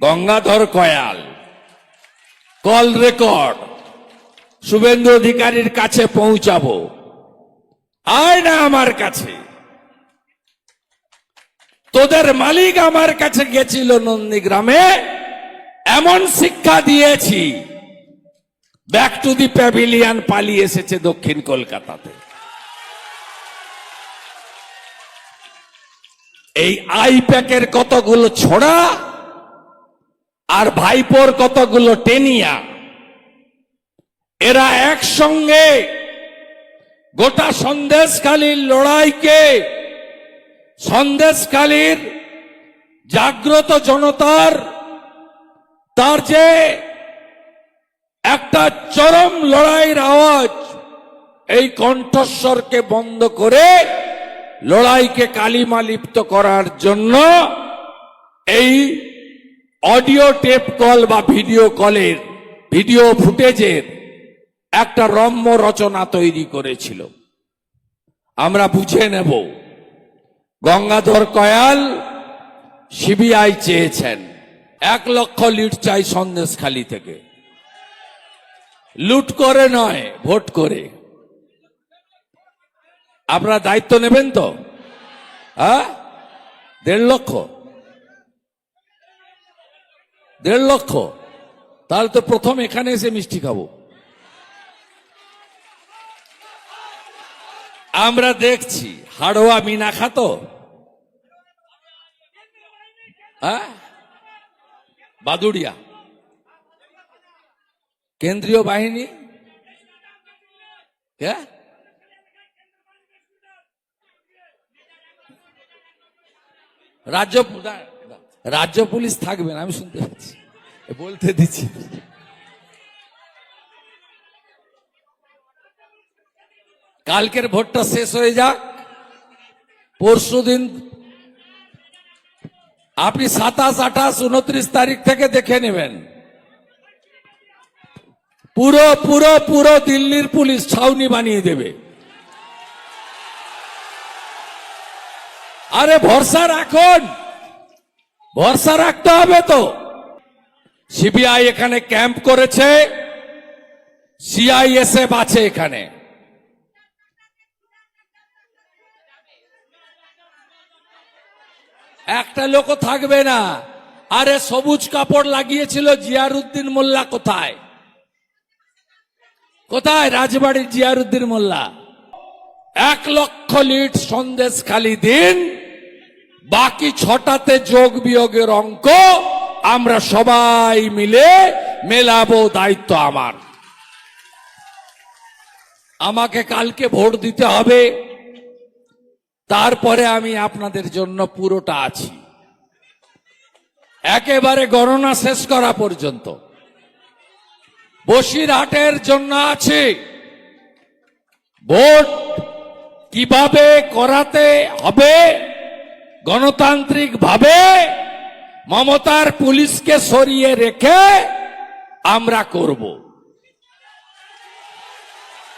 Gangadhar Kayal, call record, Suvendu অধিকারীর কাছে পৌঁছাবো। আয় না আমার কাছে। তোদের মালিক আমার কাছে গেছিল নন্দীগ্রামে, এমন শিক্ষা দিয়েছি। ব্যাক টু দি প্যাভিলিয়ান পালিয়ে এসেছে দক্ষিণ কলকাতাতে। এই আইপ্যাকের কতগুলো ছোড়া আর ভাইপোর কতগুলো টেনিয়া? এরা একসঙ্গে গোটা সন্দেশখালীর লড়াইকে সন্দেশকালীর জাগ্রত জনতার, তার যে একটা চরম লড়াইয়ের আওয়াজ, এই কণ্ঠস্বরকে বন্ধ করে লড়াইকে কালিমা লিপ্ত করার জন্য এই অডিও টেপ কল বা ভিডিও কলের, ভিডিও ফুটেজের একটা রম্য রচনা তৈরি করেছিল। আমরা বুঝে নেব, গঙ্গাধর কয়াল সিবিআই চেয়েছেন, এক লক্ষ লিট চাই সন্দেশখালি থেকে। লুট করে নয়, ভোট করে। আপনারা দায়িত্ব নেবেন তো? হ্যাঁ? দেড় লক্ষ। দেড় লক্ষ। তাহলে তো প্রথম এখানে এসে মিষ্টি খাব। আমরা দেখছি হাড়োয়া মিনা খাতো হ্যাঁ? বাদুড়িয়া। কেন্দ্রীয় বাহিনী? হ্যাঁ রাজ্য না- না, রাজ্য পুলিশ থাকবে না, আমি শুনতে পাচ্ছি। বলতে দিচ্ছি। কালকের ভোটটা শেষ হয়ে যাক। পরশু দিন আপনি সাতাশ, আঠাশ, উনত্রিশ তারিখ থেকে দেখে নেবেন। পুরো পুরো পুরো দিল্লির পুলিশ ছাউনি বানিয়ে দেবে। আরে ভরসা রাখুন। ভরসা রাখতে হবে তো। সিবিআই এখানে ক্যাম্প করেছে, সিআইএসএফ আছে এখানে। একটা লোকও থাকবে না। আরে সবুজ কাপড় লাগিয়েছিল জিয়ারুদ্দিন মোল্লা কোথায়? কোথায় রাজবাড়ির জিয়ারুদ্দিন মোল্লা? এক লক্ষ লিট সন্দেশ খালি দিন বাকি ছটাতে যোগ বিয়োগের অঙ্ক, আমরা সবাই মিলে মেলাবো দায়িত্ব আমার। আমাকে কালকে ভোট দিতে হবে, তারপরে আমি আপনাদের জন্য পুরোটা আছি। একেবারে গণনা শেষ করা পর্যন্ত। বসিরহাটের জন্য আছে। ভোট কীভাবে করাতে হবে গণতান্ত্রিক ভাবে মমতার পুলিশকে সরিয়ে রেখে আমরা করব।